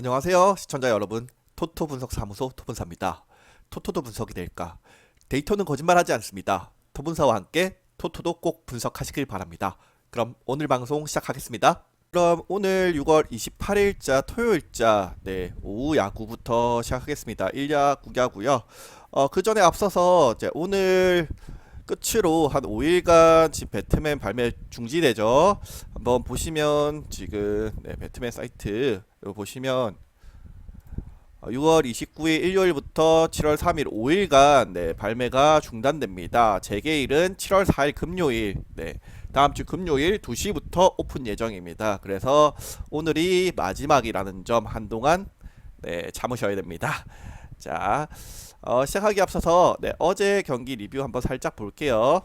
안녕하세요 시청자 여러분. 토토 분석 사무소 토분사입니다. 토토도 분석이 될까? 데이터는 거짓말하지 않습니다. 토분사와 함께 토토도 꼭 분석하시길 바랍니다. 그럼 오늘 방송 시작하겠습니다. 그럼 오늘 6월 28일자 토요일자 네 오후 야구부터 시작하겠습니다. 1야 9야구요. 어, 그 전에 앞서서 이제 오늘 끝으로 한 5일간 지금 배트맨 발매 중지되죠 한번 보시면 지금 네, 배트맨 사이트 보시면 어, 6월 29일 일요일부터 7월 3일 5일간 네, 발매가 중단됩니다. 재개일은 7월 4일 금요일 네, 다음 주 금요일 2시부터 오픈 예정입니다. 그래서 오늘이 마지막이라는 점 한동안 네, 참으셔야 됩니다. 자, 어, 시작하기 앞서서 네, 어제 경기 리뷰 한번 살짝 볼게요.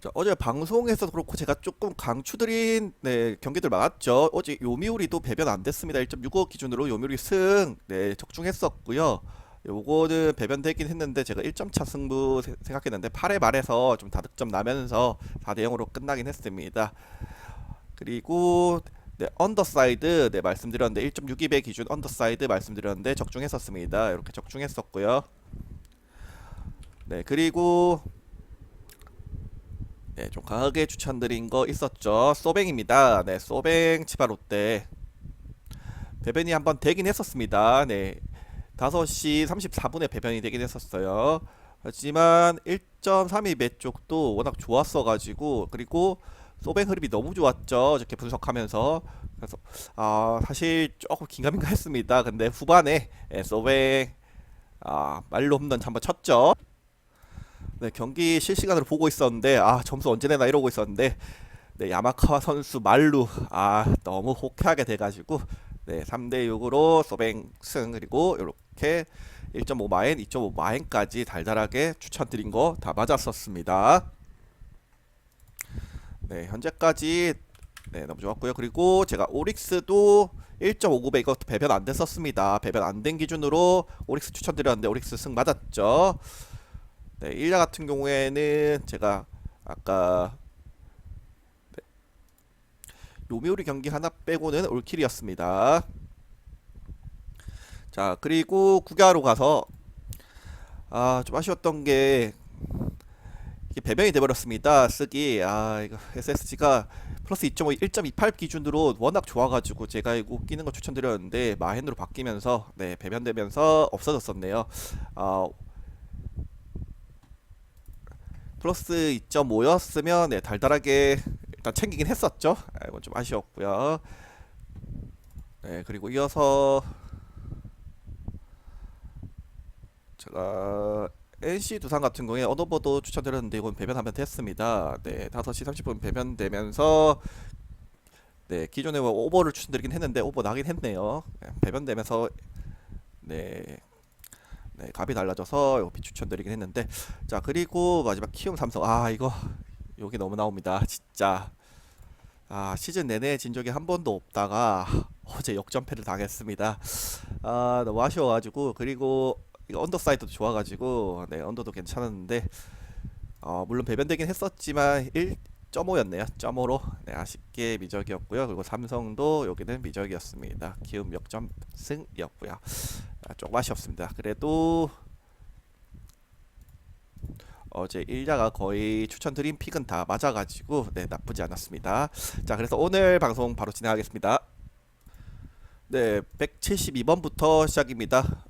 자, 어제 방송에서 그렇고 제가 조금 강추드린 네, 경기들 많았죠. 어제 요미우리도 배변 안 됐습니다. 1.65 기준으로 요미우리 승 네, 적중했었고요. 요거는 배변되긴 했는데 제가 1점차 승부 세- 생각했는데 8회 말에서 좀 다득점 나면서 4대 0으로 끝나긴 했습니다. 그리고 네, 언더사이드 네, 말씀드렸는데 1.62배 기준 언더사이드 말씀드렸는데 적중했었습니다. 이렇게 적중했었고요. 네, 그리고 네, 좀 강하게 추천드린 거 있었죠. 소뱅입니다. 네, 소뱅 치바롯데 배변이 한번 되긴 했었습니다. 네, 5시 34분에 배변이 되긴 했었어요. 하지만 1.32배 쪽도 워낙 좋았어 가지고 그리고 소뱅 흐름이 너무 좋았죠. 이렇게 분석하면서 그래서 아 사실 조금 긴가민가 했습니다. 근데 후반에 예, 소뱅 아 말로 홈런 한번 쳤죠. 네, 경기 실시간으로 보고 있었는데 아 점수 언제 내나 이러고 있었는데 네, 야마카와 선수 말루 아 너무 호쾌하게 돼가지고 네 3대 6으로 소뱅 승 그리고 이렇게 1.5 마인, 2.5 마인까지 달달하게 추천드린 거 다 맞았었습니다. 네 현재까지 네 너무 좋았고요. 그리고 제가 오릭스도 1.59배 이거 배변 안 됐었습니다. 배변 안 된 기준으로 오릭스 추천드렸는데 오릭스 승 맞았죠. 네, 1야 같은 경우에는 제가 아까 네, 요미우리 경기 하나 빼고는 올킬이었습니다. 자, 그리고 국야로 가서 아, 좀 아쉬웠던 게 배변이 돼버렸습니다. 쓰기 아 이거 SSG가 플러스 2.5, 1.28 기준으로 워낙 좋아가지고 제가 이거 끼는 거 추천드렸는데 마헨으로 바뀌면서 네 배변되면서 없어졌었네요. 아 플러스 2.5였으면 네, 달달하게 일단 챙기긴 했었죠. 아, 이건 좀 아쉬웠고요. 네, 그리고 이어서 제가 NC 두산 같은 경우에 언어버도 추천드렸는데 이건 배변하면 됐습니다. 네, 5시 30분 배변되면서 네, 기존에 뭐 오버를 추천드리긴 했는데 오버 나긴 했네요. 네, 배변되면서 네, 네, 값이 달라져서 이거 비추천드리긴 했는데 자 그리고 마지막 키움 삼성 아 이거 여기 너무 나옵니다 진짜 아 시즌 내내 진 적이 한 번도 없다가 어제 역전패를 당했습니다 아 너무 아쉬워 가지고 그리고 이거 언더사이드도 좋아가지고 네 언더도 괜찮았는데 어 물론 배변되긴 했었지만 1.5였네요 1.5로 네 아쉽게 미적이었고요 그리고 삼성도 여기는 미적이었습니다 키움 역전 승이었고요 아, 조금 아쉬웠습니다. 그래도 어제 1야가 거의 추천드린 픽은 다 맞아가지고 네 나쁘지 않았습니다. 자 그래서 오늘 방송 바로 진행하겠습니다. 네 172번부터 시작입니다.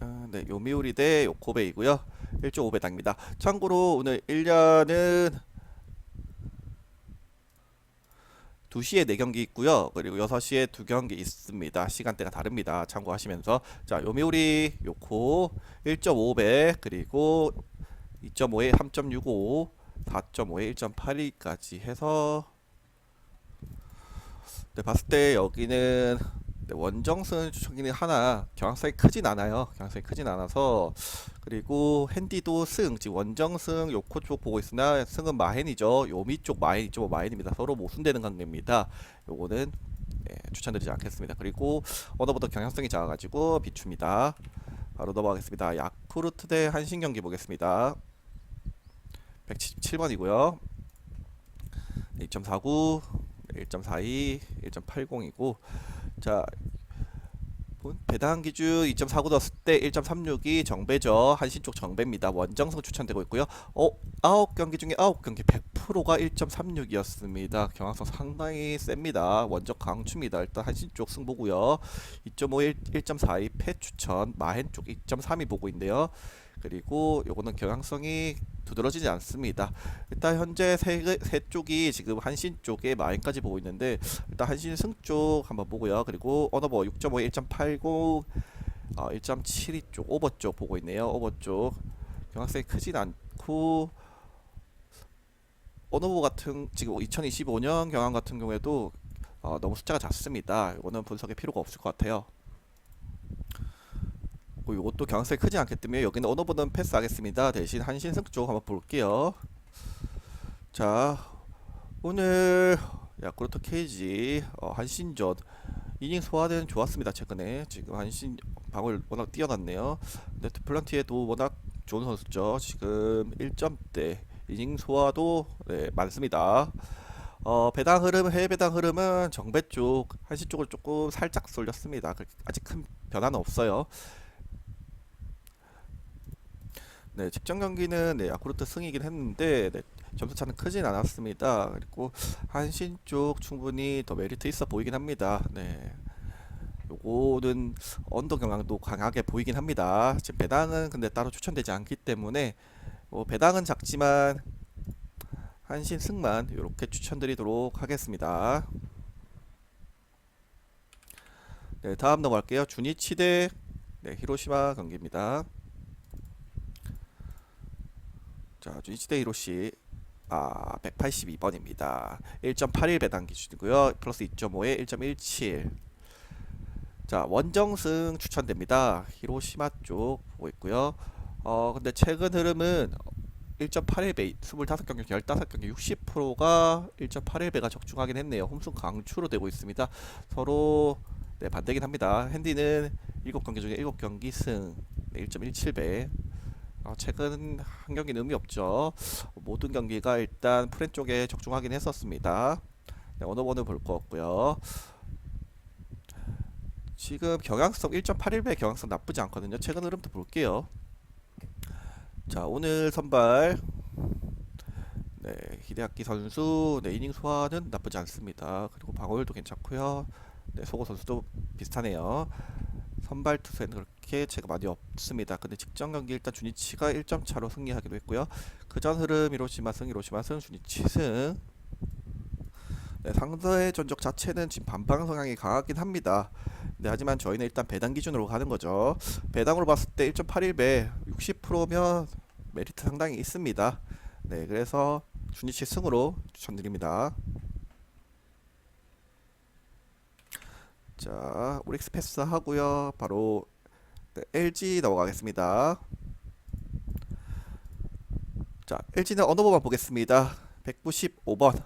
아, 네 요미우리 대 요코베이고요. 1.5배 당입니다. 참고로 오늘 1야는 2시에 4경기 있고요. 그리고 6시에 2경기 있습니다. 시간대가 다릅니다. 참고하시면서 자, 요미우리 요코 1.5배 그리고 2.5에 3.65 4.5에 1.82까지 해서 네, 봤을 때 여기는 네, 원정승 추천기는 하나 경향성이 크진 않아요. 경향성이 크진 않아서 그리고 핸디도 승 지금 원정승 요코 쪽 보고 있으나 승은 마헨이죠. 요미 쪽 마헨 이쪽 마헨입니다. 서로 모순되는 관계입니다. 요거는 네, 추천드리지 않겠습니다. 그리고 어느보다 경향성이 작아가지고 비춥니다. 바로 넘어가겠습니다. 야쿠르트 대 한신 경기 보겠습니다. 177번이고요. 2.49 1.42, 1.80이고 자 본- 배당 기준 2.49 넣었을 때 1.36이 정배죠. 한신 쪽 정배입니다. 원정성 추천되고 있고요. 어, 9경기 중에 9경기 100%가 1.36이었습니다. 경향성 상당히 셉니다. 원적 강추입니다. 일단 한신 쪽 승보고요. 2.51, 1.42 패 추천, 마헨 쪽2.32 보고 있는데요. 그리고 요거는 경향성이 두드러지지 않습니다. 일단 현재 세, 세 쪽이 지금 한신 쪽에 마인까지 보고 있는데 일단 한신 승 쪽 한번 보고요. 그리고 어너버 6.5, 1.80, 어, 1.72 쪽 오버 쪽 보고 있네요. 오버 쪽 경향성이 크진 않고 어너버 같은 지금 2025년 경향 같은 경우에도 어, 너무 숫자가 작습니다. 이거는 분석의 필요가 없을 것 같아요. 그리고 이것도 경향성이 크지 않기 때문에 여기는 어너버는 패스하겠습니다. 대신 한신승 쪽 한번 볼게요. 자 오늘 야쿠르트 케이지 어, 한신전 이닝 소화는 좋았습니다. 최근에 지금 한신 방울 워낙 뛰어났네요. 근데 플런티에도 워낙 좋은 선수죠. 지금 1점대 이닝 소화도 네, 많습니다. 어, 배당 흐름, 해외 배당 흐름은 정배 쪽, 한시 쪽을 조금 살짝 쏠렸습니다. 그- 아직 큰 변화는 없어요. 네, 직전 경기는 네, 야쿠르트 승이긴 했는데 네, 점수 차는 크진 않았습니다. 그리고 한신 쪽 충분히 더 메리트 있어 보이긴 합니다. 네. 요거는 언더 경향도 강하게 보이긴 합니다. 지금 배당은 근데 따로 추천되지 않기 때문에 뭐 배당은 작지만 한신 승만 이렇게 추천드리도록 하겠습니다. 네, 다음 넘어갈게요. 주니치 대 네, 히로시마 경기입니다. 자, 주니치 대 히로시 아, 182번입니다. 1.81 배당 기준이고요. 플러스 2.5에 1.17. 자, 원정승 추천됩니다. 히로시마 쪽 보고 있고요. 어, 근데 최근 흐름은 1.81배 25경기 15경기 60%가 1.81배가 적중하긴 했네요. 홈승 강추로 되고 있습니다. 서로 네, 반대긴 합니다. 핸디는 7경기 중에 7경기 승 네, 1.17배. 어, 최근 한 경기는 의미 없죠. 모든 경기가 일단 프렌 쪽에 적중하긴 했었습니다. 네, 어느 번을 볼것 같고요. 지금 경향성 1.81배 경향성 나쁘지 않거든요. 최근 흐름도 볼게요. 자 오늘 선발 네 히데아키 선수 네 이닝 소화는 나쁘지 않습니다. 그리고 방어율도 괜찮고요. 네 소고 선수도 비슷하네요. 선발 투수에는 그렇게 제가 많이 없습니다. 근데 직전 경기 일단 주니치가 1점 차로 승리하기도 했고요. 그전 흐름 히로시마 승 히로시마 승 주니치 승 네, 상대의 전적 자체는 지금 반방 성향이 강하긴 합니다. 네, 하지만 저희는 일단 배당 기준으로 가는 거죠. 배당으로 봤을 때 1.81배 60%면 메리트 상당히 있습니다. 네, 그래서 주니치 승으로 추천드립니다. 자, 오릭스 패스 하고요. 바로 네, LG 넘어가겠습니다. 자, LG는 어느 번만 보겠습니다. 195번.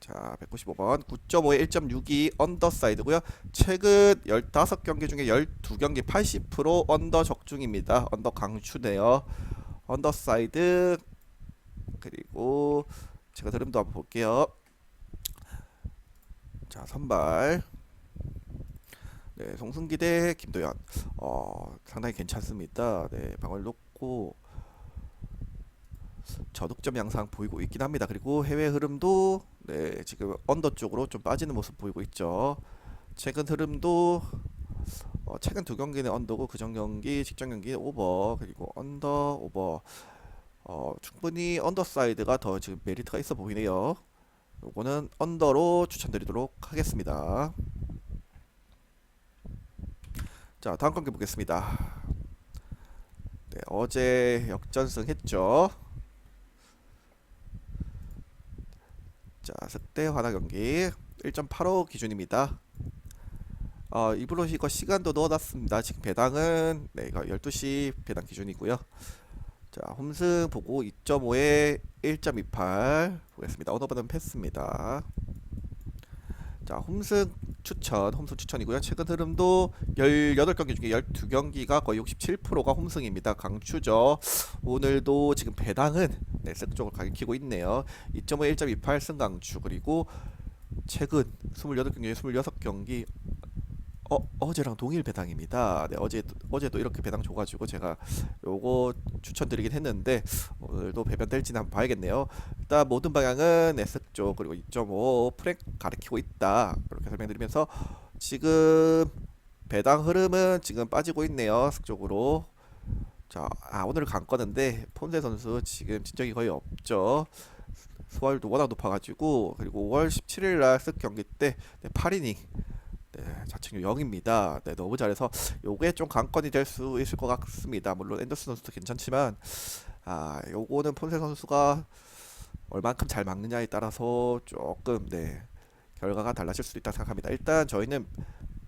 자, 195번 9.5에 1.62 언더사이드고요. 최근 15경기 중에 12경기 80% 언더 적중입니다. 언더 강추네요. 언더사이드 그리고 제가 흐름도 한번 볼게요. 자, 선발 네, 송승기 대 김도현. 어, 상당히 괜찮습니다. 네, 방을 놓고 저득점 양상 보이고 있긴 합니다. 그리고 해외 흐름도 네, 지금 언더 쪽으로 좀 빠지는 모습 보이고 있죠. 최근 흐름도 어, 최근 두 경기는 언더고 그전 경기 직전 경기 오버 그리고 언더 오버 어, 충분히 언더 사이드가 더 지금 메리트가 있어 보이네요. 요거는 언더로 추천드리도록 하겠습니다. 자, 다음 경기 보겠습니다. 네, 어제 역전승 했죠. 자, 석대 환화 경기 1.85 기준입니다. 어, 이브로 이거 시간도 넣어놨습니다. 지금 배당은 네, 이거 12시 배당 기준이고요. 자, 홈승 보고 2.5에 1.28 보겠습니다. 오너버는 패스입니다. 자, 홈승 추천, 홈승 추천이고요. 최근 흐름도 18경기 중에 12경기가 거의 67%가 홈승입니다. 강추죠. 오늘도 지금 배당은 네, 색 쪽을 가리키고 있네요. 2.5, 1.28 승강추 그리고 최근 28경기, 26경기 어, 어제랑 동일 배당입니다. 네, 어제 어제도 이렇게 배당 줘가지고 제가 요거 추천드리긴 했는데 오늘도 배변될지는 한번 봐야겠네요. 일단 모든 방향은 S 쪽 그리고 2.5 프랙 가리키고 있다 이렇게 설명드리면서 지금 배당 흐름은 지금 빠지고 있네요. S 쪽으로 자, 아 오늘 강거는데 폰세 선수 지금 진적이 거의 없죠. 수월도 워낙 높아가지고 그리고 5월 17일 날쓱 경기 때 네, 8이닝 네, 자책률 0입니다. 네, 너무 잘해서 요게 좀 강건이 될 수 있을 것 같습니다. 물론 앤더슨 선수도 괜찮지만 아 요거는 폰세 선수가 얼만큼 잘 막느냐에 따라서 조금 네 결과가 달라질 수도 있다 생각합니다. 일단 저희는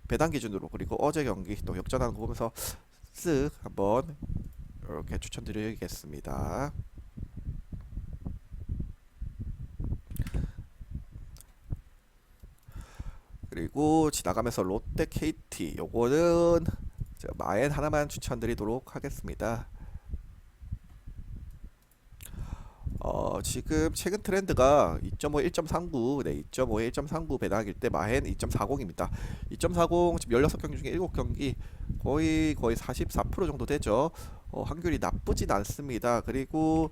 배당 기준으로 그리고 어제 경기 또 역전하는 거 보면서 쓱 한번 이렇게 추천드리겠습니다. 그리고 지나가면서 롯데 KT 요거는 마엔 하나만 추천드리도록 하겠습니다. 어, 지금 최근 트렌드가 2.5, 1.39, 네, 2.5에 1.39 배당일 때 마헨 2.40입니다. 2.40 지금 16경기 중에 7경기 거의 거의 44% 정도 되죠. 어, 확률이 나쁘진 않습니다. 그리고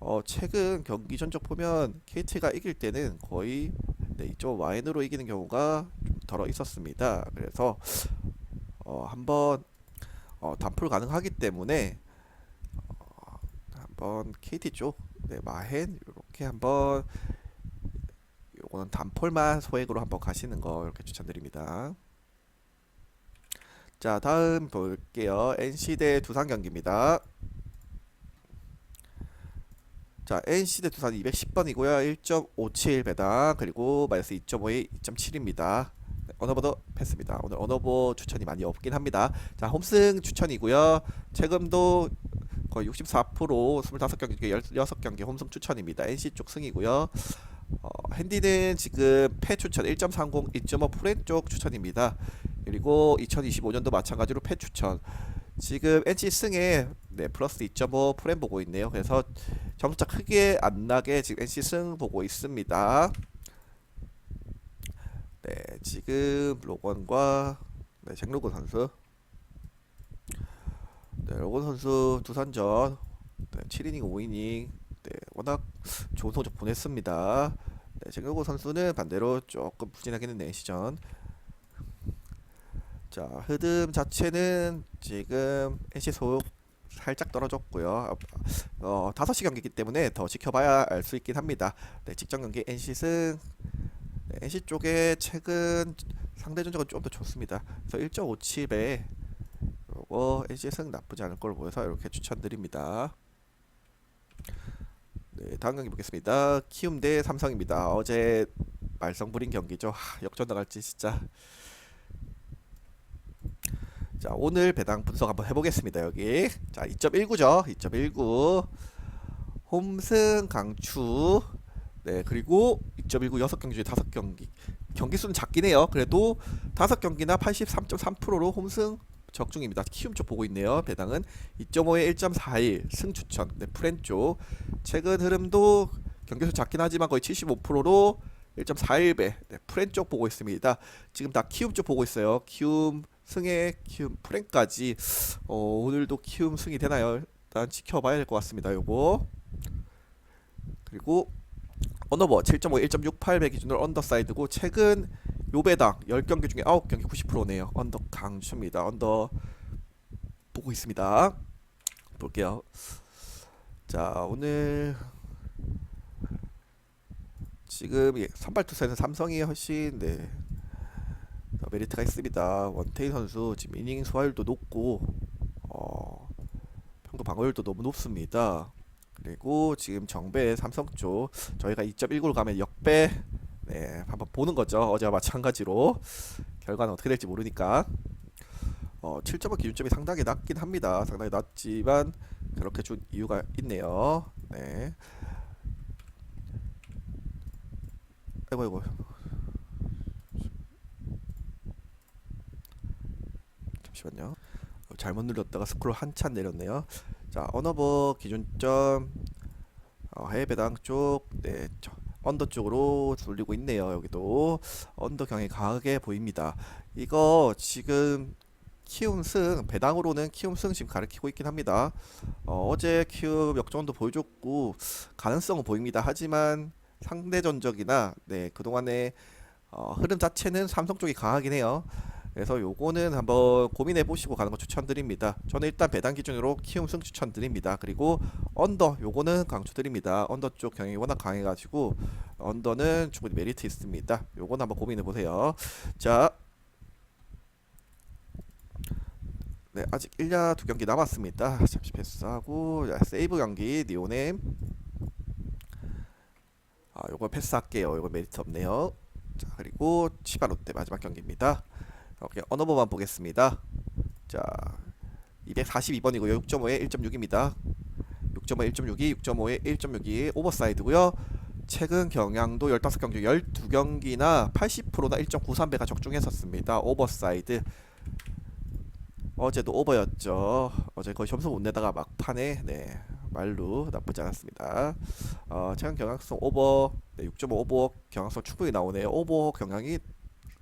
어, 최근 경기 전적 보면 KT가 이길 때는 거의 네, 2.5 마헨으로 이기는 경우가 좀 덜어 있었습니다. 그래서 어, 한번 어, 단풀 가능하기 때문에 어, 한번 KT 쪽 네, 마헨 이렇게 한번 요거는 단폴만 소액으로 한번 가시는 거 이렇게 추천드립니다. 자, 다음 볼게요. NC 대 두산 경기입니다. 자, NC 대 두산 210번이고요. 1.57 배당 그리고 마이너스 2.5에 2.7입니다. 언어버도 패스입니다. 오늘 언어버 추천이 많이 없긴 합니다. 자, 홈승 추천이고요. 최근도 거의 64% 25경기 중에 16경기 홈승 추천입니다. NC 쪽 승이고요. 어, 핸디는 지금 패 추천 1.30, 2.5 프렌 쪽 추천입니다. 그리고 2025년도 마찬가지로 패 추천. 지금 NC 승에 네, 플러스 2.5 프렌 보고 있네요. 그래서 점수차 크게 안 나게 지금 NC 승 보고 있습니다. 네, 지금 로건과 네, 잭로건 선수 네, 로건 선수 두산전 네, 7이닝 5이닝 네, 워낙 좋은 성적 보냈습니다. 네, 잭로건 선수는 반대로 조금 부진하게 했네 시전. 자, 흐름 자체는 지금 NC 소속 살짝 떨어졌고요. 어, 5시 경기이기 때문에 더 지켜봐야 알 수 있긴 합니다. 네, 직전 경기 NC 승 네, NC 쪽에 최근 상대 전적은 좀 더 좋습니다. 그래서 1.57배 요거 NC 승 나쁘지 않을 걸로 보여서 이렇게 추천드립니다. 네, 다음 경기 보겠습니다. 키움 대 삼성입니다. 어제 말썽 부린 경기죠. 하, 역전 나갈지 진짜. 자, 오늘 배당 분석 한번 해보겠습니다. 여기 자, 2.19죠. 2.19 홈승 강추 네 그리고 2.19 6경기 중에 5경기 경기 수는 작긴 해요. 그래도 5경기나 83.3%로 홈승 적중입니다. 키움 쪽 보고 있네요. 배당은 2.5에 1.41 승 추천. 네, 프렌 쪽 최근 흐름도 경기수 작긴 하지만 거의 75%로 1.41배. 네, 프렌 쪽 보고 있습니다. 지금 다 키움 쪽 보고 있어요. 키움 승에 키움 프렌까지 어, 오늘도 키움 승이 되나요? 일단 지켜봐야 될 것 같습니다. 요거 그리고 언더버 7.5 1.68배 기준으로 언더사이드고 최근 요배당 10경기 중에 9경기 90%네요. 언더 강추입니다. 언더 보고 있습니다. 볼게요. 자, 오늘 지금 예, 선발 투수에는 삼성이 훨씬 네. 더 메리트가 있습니다. 원태인 선수 지금 이닝 소화율도 높고 어, 평균 방어율도 너무 높습니다. 그리고 지금 정배 삼성 쪽 저희가 2.19로 가면 역배 네 한번 보는 거죠. 어제와 마찬가지로 결과는 어떻게 될지 모르니까 어, 7.5 기준점이 상당히 낮긴 합니다. 상당히 낮지만 그렇게 준 이유가 있네요. 네. 아이고 아이고. 잠시만요. 어, 잘못 눌렀다가 스크롤 한참 내렸네요. 자, 언어버 기준점 어, 해외 배당 쪽, 네, 저, 언더 쪽으로 돌리고 있네요. 여기도 언더 경이 강하게 보입니다. 이거 지금 키움 승 배당으로는 키움 승 지금 가리키고 있긴 합니다. 어, 제 키움 역전도 보여줬고 가능성은 보입니다. 하지만 상대 전적이나 네 그동안의 어, 흐름 자체는 삼성 쪽이 강하긴 해요. 그래서 요거는 한번 고민해 보시고 가는 거 추천드립니다. 저는 일단 배당 기준으로 키움 승 추천드립니다. 그리고 언더 요거는 강추드립니다. 언더 쪽 경영이 워낙 강해가지고 언더는 충분히 메리트 있습니다. 요거는 한번 고민해 보세요. 자, 네 아직 1야 두 경기 남았습니다. 잠시 패스하고 자, 세이브 경기 니오넴. 아 요거 패스할게요. 요거 메리트 없네요. 자 그리고 치바 롯데 마지막 경기입니다. 이렇게 언어버만 보겠습니다. 자 242번이고요. 6.5에 1.6입니다. 6.5에 1.62, 6.5에 1.62 오버사이드고요. 최근 경향도 15경기 12경기나 80%나 1.93배가 적중했었습니다. 오버사이드. 어제도 오버였죠. 어제 거의 점수 못 내다가 막판에 네 말로 나쁘지 않았습니다. 어, 최근 경향성 오버 네, 6.5 오버 경향성 충분히 나오네요. 오버 경향이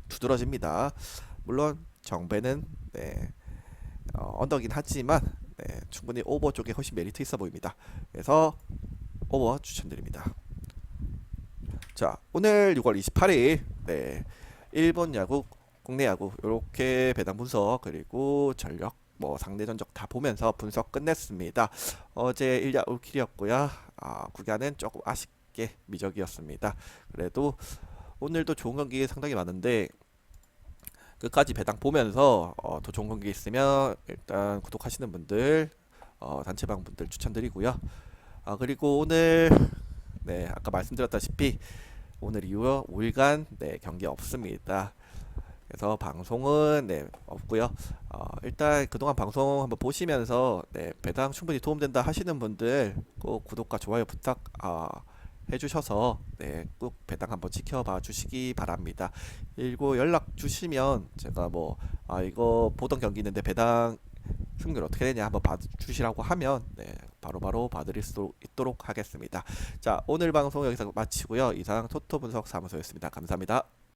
두드러집니다. 물론 정배는 네 어, 언더긴 하지만 네, 충분히 오버 쪽에 훨씬 메리트 있어 보입니다. 그래서 오버 추천드립니다. 자 오늘 6월 28일 네 일본 야구 국내 야구 이렇게 배당 분석 그리고 전력 뭐 상대 전적 다 보면서 분석 끝냈습니다. 어제 1야 올킬이었고요. 아, 구간은 조금 아쉽게 미적이었습니다. 그래도 오늘도 좋은 경기 상당히 많은데 끝까지 배당 보면서 어, 더 좋은 경기 있으면 일단 구독하시는 분들 어, 단체방 분들 추천드리고요. 아 그리고 오늘 네 아까 말씀드렸다시피 오늘 이후 5일간 네 경기 없습니다. 그래서 방송은 네 없고요. 어, 일단 그동안 방송 한번 보시면서 네 배당 충분히 도움된다 하시는 분들 꼭 구독과 좋아요 부탁 아, 해주셔서 네 꼭 배당 한번 지켜봐 주시기 바랍니다. 그리고 연락 주시면 제가 뭐 아 이거 보던 경기 있는데 배당 승률 어떻게 되냐 한번 봐주시라고 하면 네 바로바로 봐드릴 수 있도록 하겠습니다. 자 오늘 방송 여기서 마치고요. 이상 토토 분석 사무소였습니다. 감사합니다.